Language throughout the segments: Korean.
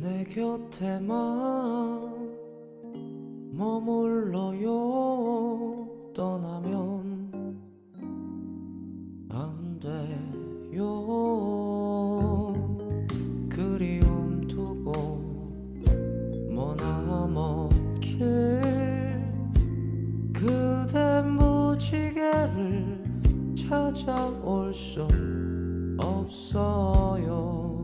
내 곁에만 머물러요. 떠나면 찾아올 수 없어요.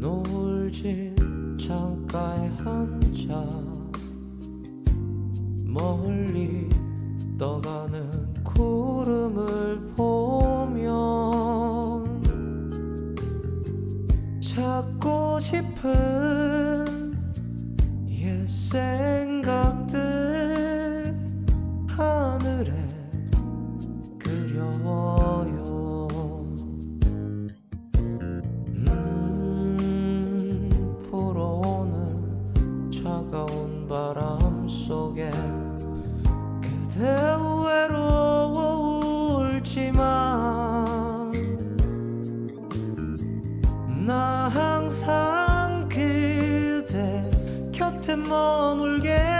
노을진 창가에 앉아 멀리 떠가는 구름을 보면 찾고 싶은 옛생 항상 그대 곁에 머물겠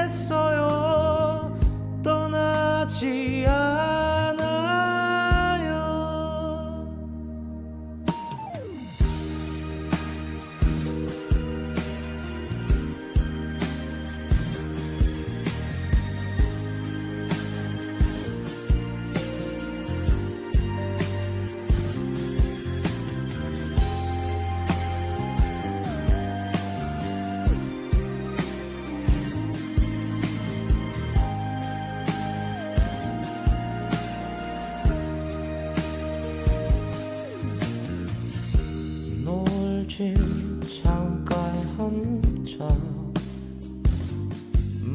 노을진 창가에 앉아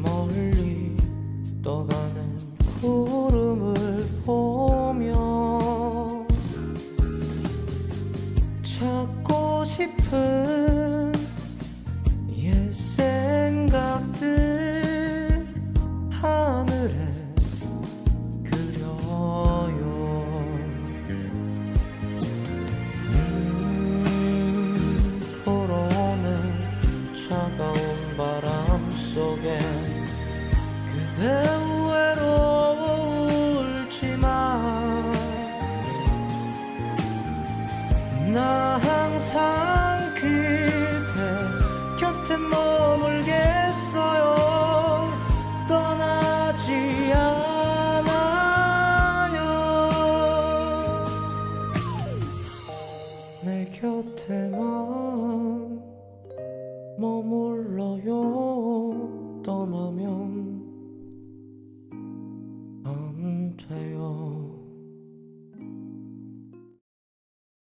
멀리 떠가는 구름을 보며 찾고 싶은 속에 그대 외로워 울지만 나 항상 그대 곁에 머물겠어요. 떠나지 않아요. 내 곁에만 머물러요 떠나면